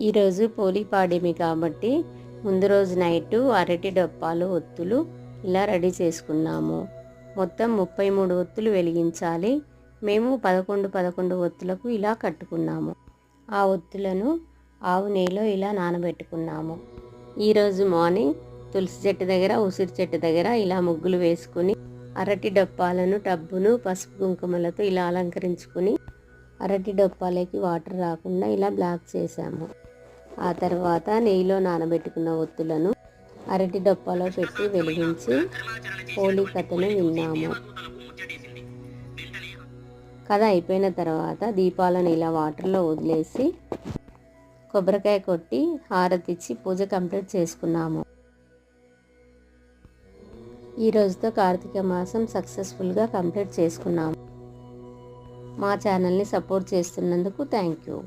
ఈరోజు పోలిపాడేమి కాబట్టి ముందు రోజు నైట్ అరటి డప్పాలు ఒత్తులు ఇలా రెడీ చేసుకున్నాము. మొత్తం ముప్పై మూడు ఒత్తులు వెలిగించాలి. మేము పదకొండు పదకొండు ఒత్తులకు ఇలా కట్టుకున్నాము. ఆ ఒత్తులను ఆవు నెయ్యిలో ఇలా నానబెట్టుకున్నాము. ఈరోజు మార్నింగ్ తులసి చెట్టు దగ్గర ఉసిరి చెట్టు దగ్గర ఇలా ముగ్గులు వేసుకుని అరటి డప్పాలను టబ్బును పసుపు కుంకుమలతో ఇలా అలంకరించుకుని అరటి డొప్పాలకి వాటర్ రాకుండా ఇలా బ్లాక్ చేసాము ఆ తర్వాత నెయ్యిలో నానబెట్టుకున్న ఒత్తులను అరటి డప్పాలో పెట్టి వెలిగించి హోలీ కథను విన్నాము. కథ అయిపోయిన తర్వాత దీపాలను ఇలా వాటర్లో వదిలేసి కొబ్బరికాయ కొట్టి హారతిచ్చి పూజ కంప్లీట్ చేసుకున్నాము. ఈ రోజుతో కార్తీక మాసం సక్సెస్ఫుల్గా కంప్లీట్ చేసుకున్నాము. మా ఛానల్ని సపోర్ట్ చేస్తున్నందుకు థ్యాంక్ యూ.